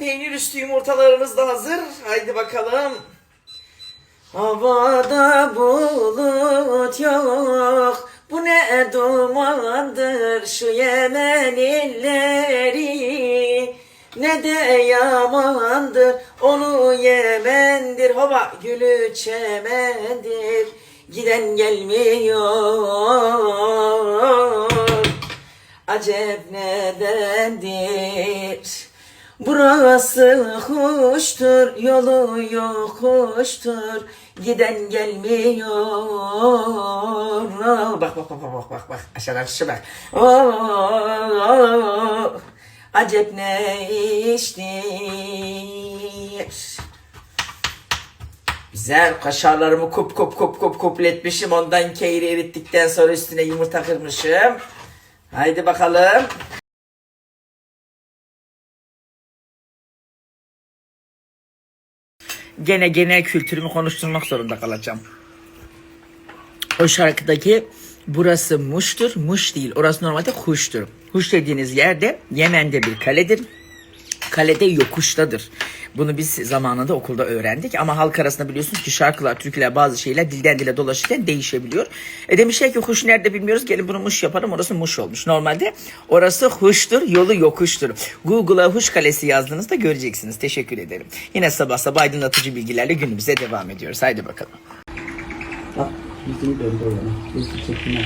Peynir üstü yumurtalarımız da hazır. Haydi bakalım. Havada bulut yok. Bu ne dumandır şu Yemen illeri. Ne de yamandır onu Yemen'dir. Hava gülü çemendir. Giden gelmiyor. Acep nedendir? Burası hoştur, yolu yokuştur, giden gelmiyor. Bak bak bak bak bak bak aşağıdan şu bak. Oh, acep ne iştir? Güzel kaşarlarımı kup kup kup kup kupletmişim. Ondan keyri erittikten sonra üstüne yumurta kırmışım. Haydi bakalım. Gene genel kültürümü konuşturmak zorunda kalacağım. O şarkıdaki burası Muş'tur. Muş değil. Orası normalde Huş'tur. Huş dediğiniz yerde Yemen'de bir kaledir. Kalede yokuştadır. Bunu biz zamanında okulda öğrendik ama halk arasında biliyorsunuz ki şarkılar, türküler bazı şeyler dilden dile dolaşırken değişebiliyor. E demişler ki huş nerede bilmiyoruz gelin bunu muş yapalım orası muş olmuş. Normalde orası huştur yolu yokuştur. Google'a huş kalesi yazdığınızda göreceksiniz. Teşekkür ederim. Yine sabah sabah aydınlatıcı bilgilerle günümüze devam ediyoruz. Haydi bakalım. Bak yüzünü döndür ona. Yüzü çekine.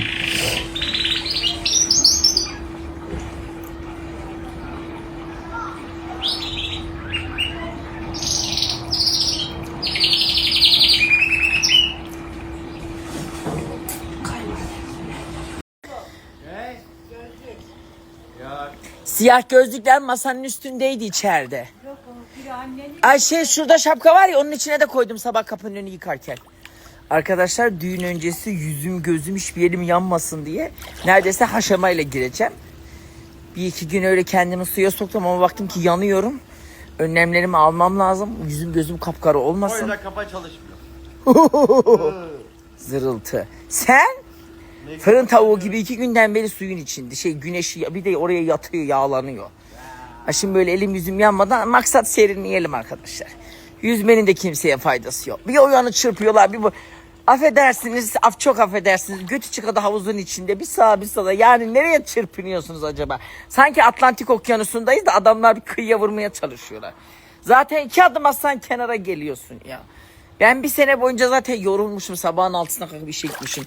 Siyah gözlükler masanın üstündeydi içeride. Ay şey şurada şapka var ya onun içine de koydum sabah kapının önünü yıkarken. Arkadaşlar düğün öncesi yüzüm gözüm hiçbir yerim yanmasın diye neredeyse haşamayla gireceğim. Bir iki gün öyle kendimi suya soktum ama baktım ki yanıyorum. Önlemlerimi almam lazım. Yüzüm gözüm kapkara O olmasın. yüzden kafa çalışmıyor. Zırıltı. Sen fırın tavuğu gibi iki günden beri suyun içinde. Şey güneşi bir de oraya yatıyor yağlanıyor. Ha şimdi böyle elim yüzüm yanmadan maksat serinleyelim arkadaşlar. Yüzmenin de kimseye faydası yok. Bir o yanı çırpıyorlar bir bu. Affedersiniz, af çok affedersiniz. Götü çıkadı havuzun içinde bir sağa bir sola. Yani nereye çırpınıyorsunuz acaba? Sanki Atlantik okyanusundayız da adamlar bir kıyıya vurmaya çalışıyorlar. Zaten iki adım atsan kenara geliyorsun ya. Ben bir sene boyunca zaten yorulmuşum. Sabahın altısına kalkıp işe gitmişim.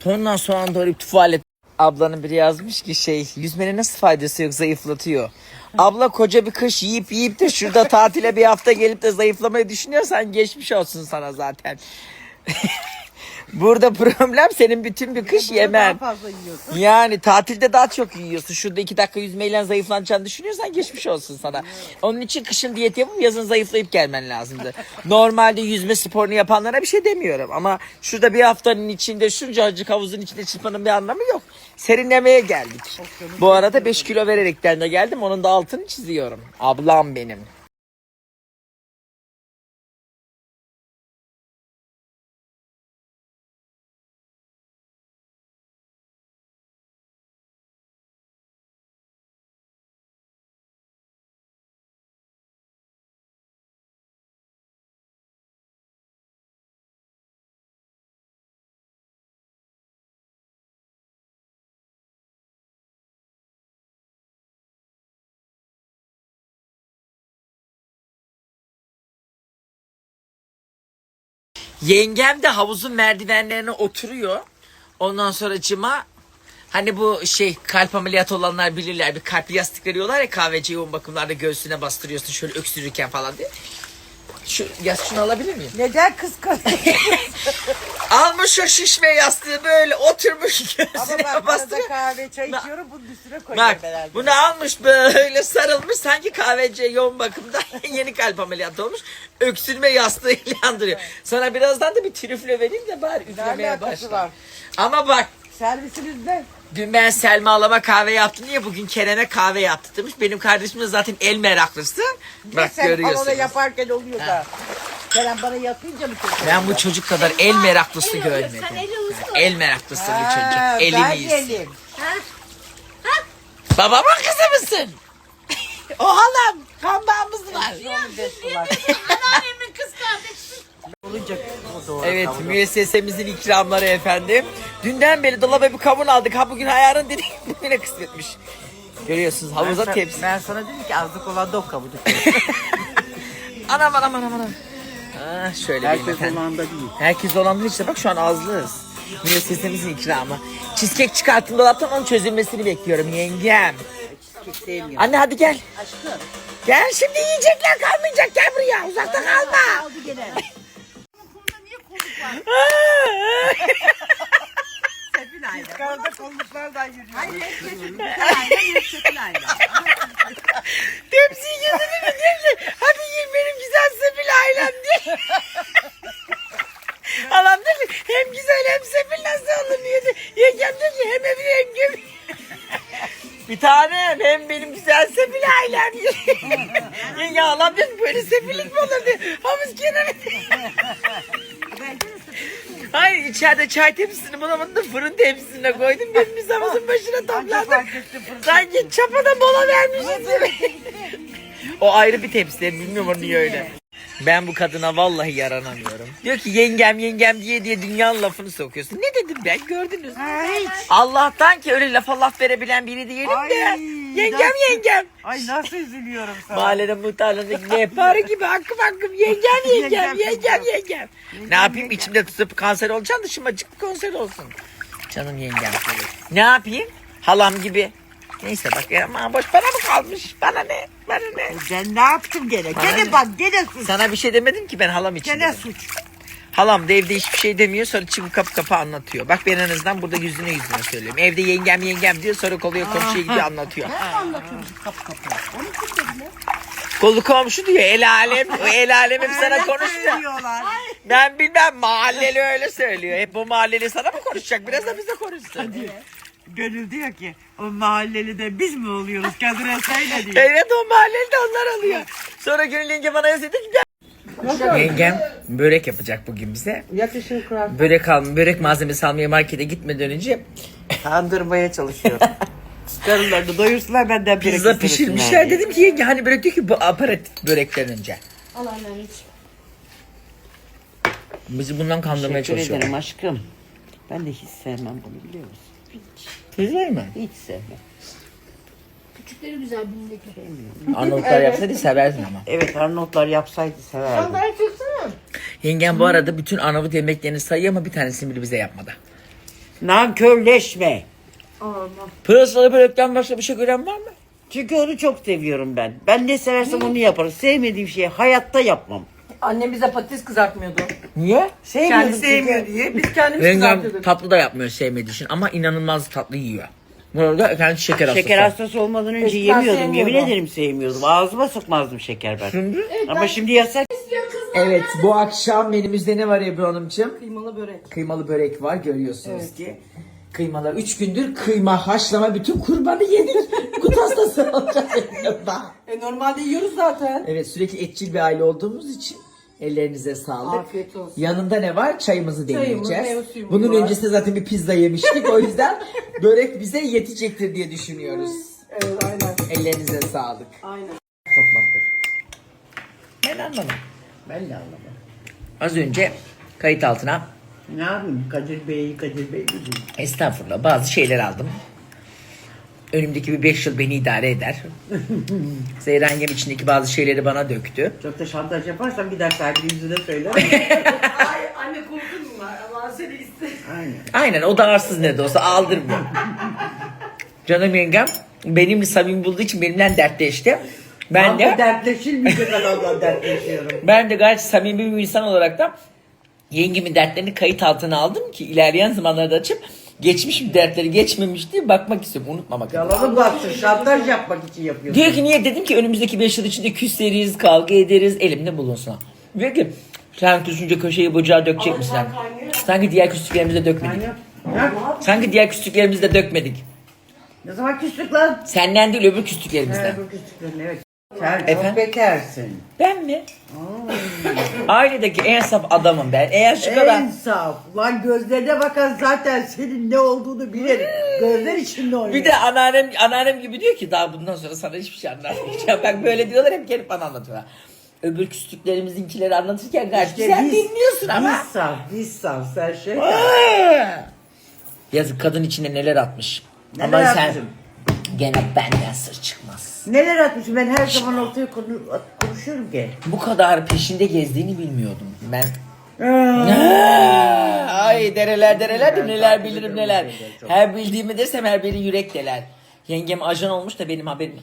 Tonla soğan doğrayıp tuvalet. Ablanın biri yazmış ki şey yüzmenin nasıl faydası yok zayıflatıyor. Abla koca bir kış yiyip yiyip de şurada tatile bir hafta gelip de zayıflamayı düşünüyorsan geçmiş olsun sana zaten. Burada problem senin bütün bir kış yemen. Daha fazla yiyorsun. Yani tatilde daha çok yiyorsun. Şurada iki dakika yüzmeyle zayıflanacağını düşünüyorsan geçmiş olsun sana. Onun için kışın diyet yapıp yazın zayıflayıp gelmen lazımdı. Normalde yüzme sporunu yapanlara bir şey demiyorum. Ama şurada bir haftanın içinde şunca acık havuzun içinde çıkmanın bir anlamı yok. Serinlemeye geldik. Bu arada 5 kilo vererekten de geldim. Onun da altını çiziyorum. Ablam benim. Yengem de havuzun merdivenlerine oturuyor. Ondan sonra cıma hani bu şey kalp ameliyatı olanlar bilirler. Bir kalp yastık veriyorlar ya kahveci yoğun bakımlarda göğsüne bastırıyorsun şöyle öksürürken falan diye. Şu şunu alabilir miyim? Neden kıskanıyorsun? Almış o şişme yastığı böyle oturmuş Ama göğsüne ben bastırıyor. arada kahve çay içiyorum bunun üstüne koyuyorum Bak herhalde. bunu almış böyle sarılmış sanki kahveci yoğun bakımda yeni kalp ameliyatı olmuş. Öksürme yastığıyla andırıyor. Sana birazdan da bir trüflü vereyim de bari üflemeye alakası başla. var? Ama bak Servisiniz ne? Dün ben Selma alama kahve yaptım diye bugün Kerem'e kahve yaptı demiş. Benim kardeşim de zaten el meraklısı. Bak sen görüyorsunuz. yaparken oluyor da. Kerem bana yapınca mı kötü? Ben bu çocuk kadar el meraklısı görmedim. Sen eli usta. El meraklısı bu Ha, çocuk. Elin ben iyisi. gelim. Ha? Ha Babamın kızı mısın? o halam. Kan bağımız var. Anneannemin kız kardeşi. Olacak doğru. Evet kavga. müessesemizin ikramları efendim. Dünden beri dolaba bir kavun aldık. Ha bugün ayarın dedik. Bugüne kısmetmiş. Görüyorsunuz havuza ben, tepsi. ben sana dedim ki azlık olan da o kabudu. Anam anam anam anam. Ha, şöyle Herkes efendim. olan da değil. Herkes olan işte bak şu an azlığız. Müessesemizin ikramı. Cheesecake çıkarttım dolaptan onun çözülmesini bekliyorum yengem. Anne hadi gel. Aşkım. Gel şimdi yiyecekler kalmayacak gel buraya uzakta kalma. Aldı gene. Sefil aile. Karda kolluklardan yürüyor. Hayır sefil aile, sefil aile. Tepsiyi getirdi mi tepsi. Hadi yiyin benim güzel sefil ailem diye. Anam diyor ki hem güzel hem sefil nasıl olur diye. Yengem diyor ki hem evli hem gömü. Bir tanem hem benim güzel sefil ailem. Yenge ağlam diyor ki böyle sefillik mi olur diyor. Havuz kenarı Hayır içeride çay tepsisini bulamadım da fırın tepsisine koydum. Biz havuzun başına topladım. Sanki çapada mola vermişiz gibi. o ayrı bir tepsi. Bilmiyorum o niye öyle. Ben bu kadına vallahi yaranamıyorum. Diyor ki yengem yengem diye diye dünyanın lafını sokuyorsun. Ne dedim ben gördünüz mü? Hiç. Allah'tan ki öyle lafa laf verebilen biri değilim de. Ay, Yengem yengem. Ay nasıl üzülüyorum sana. Mahallenin muhtarlığındaki nepare gibi hakkım hakkım yengem yengem Yengem, yengem yengem. yengem. Ne yapayım içimde tutup kanser olacağım dışıma açık konser olsun. Canım yengem. Ne yapayım? Halam gibi. Neyse bak ya aman boş para mı kalmış? Bana ne? Bana ne? Ben ne yaptım gene? Bana ne? Gene bak gene suç. Sana bir şey demedim ki ben halam için. Gene dedim. suç. Halam da evde hiçbir şey demiyor sonra çivi kapı kapı anlatıyor. Bak ben en azından burada yüzüne yüzüne söylüyorum. Evde yengem yengem diyor sonra kolaya komşuya gidiyor anlatıyor. Kapı kapı. Onu kim dedi? Kolu komşu diyor el alem. O el alem hep sana konuştu. Söylüyorlar. Ben bilmem mahalleli öyle söylüyor. Hep bu mahalleli sana mı konuşacak? Biraz da bize konuşsun. Gönül diyor ki o mahalleli de biz mi oluyoruz? Kadına söyle diyor. Evet o mahalleli de onlar alıyor. Sonra Gönül yenge bana ki gel. Yengem börek yapacak bugün bize. Yakışır kurar. Börek al, börek malzemesi almaya markete gitmeden önce Kandırmaya çalışıyorum. Karılarını doyursunlar benden börek pizza istemesinler pişirmişler. diye. Dedim ki yenge hani börek diyor ki bu aparatif börekten önce. Al annem hiç. Bizi bundan kandırmaya Teşekkür çalışıyor. ederim aşkım. Ben de hiç sevmem bunu biliyor musun? Güzel mi? Hiç sevmem. Küçükleri güzel bindeki. Arnavutlar yapsaydı severdin ama. Evet Arnavutlar yapsaydı severdim. Sandalye çeksene. Yengem bu arada bütün Arnavut yemeklerini sayıyor ama bir tanesini bile bize yapmadı. Nankörleşme. Aman. Pırasalı börekten başka bir şey gören var mı? Çünkü onu çok seviyorum ben. Ben ne seversem onu yaparım. Sevmediğim şeyi hayatta yapmam. Annem bize patates kızartmıyordu. Niye? Sevmiyorum Kendi sevmiyor diye. Biz kendimiz Yengem kızartıyorduk. tatlı da yapmıyor sevmediği için ama inanılmaz tatlı yiyor. Bu arada kendisi şeker hastası. Şeker hastası olmadan önce Eskiden yemiyordum. Yemin sevmiyordum. ederim sevmiyordum. Ağzıma sokmazdım şeker ben. Ama şimdi yasak. Evet bu akşam menümüzde ne var Ebru Hanımcığım? Kıymalı börek. Kıymalı börek var görüyorsunuz ki. Kıymalar. Üç gündür kıyma haşlama bütün kurbanı yedik. Kutu hastası olacak yanında. E normalde yiyoruz zaten. Evet sürekli etçil bir aile olduğumuz için ellerinize sağlık. Afiyet olsun. Yanında ne var? Çayımızı Çayımız, meyve suyumuz Bunun var. öncesinde zaten bir pizza yemiştik. o yüzden börek bize yetecektir diye düşünüyoruz. Evet aynen. Ellerinize sağlık. Aynen. Sokmaktır. Ben anlamadım. Ben de anlamadım. Az önce kayıt altına Ne yapayım? Kadir Bey, Kadir Bey bizim. estağfurullah bazı şeyler aldım. Önümdeki bir beş yıl beni idare eder. Zehra yengem içindeki bazı şeyleri bana döktü. Çok da şantaj yaparsan bir daha sahibinin yüzüne söyle. Ay anne korkun mu var? Allah seni iste. Aynen. Aynen o da arsız ne de olsa aldırmıyor. Canım yengem benimle samimi bulduğu için benimle dertleşti. Ben Ben de de dertleşilmeyecek adamla dertleşiyorum. ben de gayet samimi bir insan olarak da yengemin dertlerini kayıt altına aldım ki ilerleyen zamanlarda açıp geçmiş dertleri geçmemiş diye bakmak istiyorum. Unutmamak adına. Yalanı baksın, şantaj yapmak için yapıyorsun. Diyor ki niye dedim ki önümüzdeki 5 yıl içinde küseriz, kavga ederiz, elimde bulunsun. Diyor ki sen küsünce köşeyi bucağı dökecek misin? Sanki diğer küslüklerimizde dökmedik. Ha? Sanki diğer küslüklerimizde dökmedik. Ne zaman küstük lan? Senden değil öbür küslüklerimizden. Evet, bu küstüklerin evet. Sen çok bekersin. Ben mi? Ailedeki en saf adamım ben. Eğer şu kadar... En saf. Lan gözlerine bakan zaten senin ne olduğunu bilirim. Gözler içinde oynuyor. Bir de anneannem, anneannem gibi diyor ki daha bundan sonra sana hiçbir şey anlatmayacağım. Bak böyle diyorlar hep gelip bana anlatıyorlar. Öbür küçüklüklerimizdekileri anlatırken gayet İşte güzel biz- dinliyorsun ama. Biz saf, biz saf. Sen şey! Yazık kadın içine neler atmış. Neler ama sen atmışım? Gene benden sır çıkmaz. Neler atmışım ben her zaman ortaya konu, konuşuyorum ki. Bu kadar peşinde gezdiğini bilmiyordum. Ben Ay dereler dereler de neler bilirim neler. Her bildiğimi dersem her biri yürek deler. Yengem ajan olmuş da benim haberim.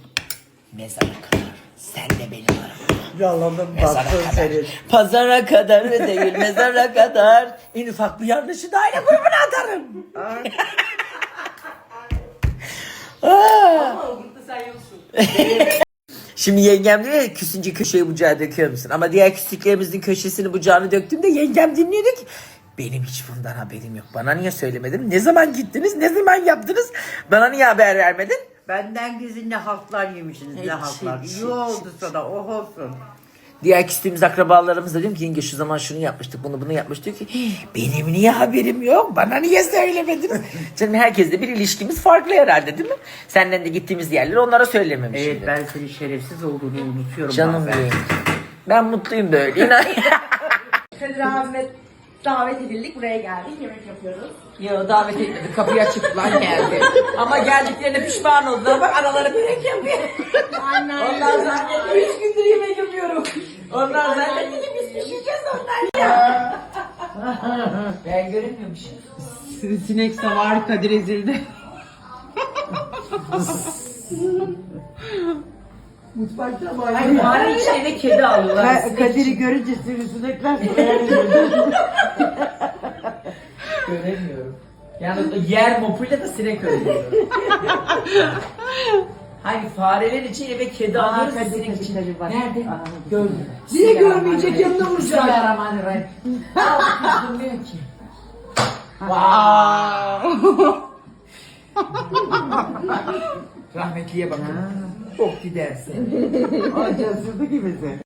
Mezara kadar. Sen de benim aramda. Yalanım Mezara baktın kadar. senin. Pazara kadar değil mezara kadar. En ufak bir yanlışı da aile grubuna atarım. Ay. Ama o grupta sen yoksun. Şimdi yengem diyor ya küsünce köşeyi bucağı döküyor musun? Ama diğer küslüklerimizin köşesini bucağını döktüğümde yengem dinliyordu ki benim hiç bundan haberim yok. Bana niye söylemedin? Ne zaman gittiniz? Ne zaman yaptınız? Bana niye haber vermedin? Benden gizli ne halklar yemişsiniz ne Hiç, halklar. hiç, İyi hiç, oldu sana oh olsun. Diğer küstüğümüz akrabalarımız da diyorum ki yenge şu zaman şunu yapmıştık bunu bunu yapmıştık diyor ki "Hii, benim niye haberim yok bana niye söylemediniz? Canım herkesle bir ilişkimiz farklı herhalde değil mi? Senden de gittiğimiz yerleri onlara söylememişim. Evet ben senin şerefsiz olduğunu unutuyorum Canım bazen. benim. Ben mutluyum böyle inan. Kadir abime davet edildik. Buraya geldik. Yemek yapıyoruz. Yo davet etmedi kapıyı açıp lan geldi. Ama geldiklerine pişman oldular bak araları börek yapıyor. Onlar zaten üç gündür yemek yapıyorum. Onlar zaten dedi biz pişireceğiz onlar ya. ben görünmüyormuşum. Sinek savar Kadir ezildi. Mutfakta var. Ay bari içine kedi alıyorlar. Ka- Kadir'i görünce sivrisinekler Göremiyorum. Yalnız o yer mopuyla da sinek öldürüyor. Hani fareler için eve kedi alıyoruz sinek için. Nerede? Gördüm. Niye görmeyecek yanında olacak? Bismillahirrahmanirrahim. Al kızım ki. Wow. Rahmetliye bakın. Çok gidersin. Acısızdı gibisin.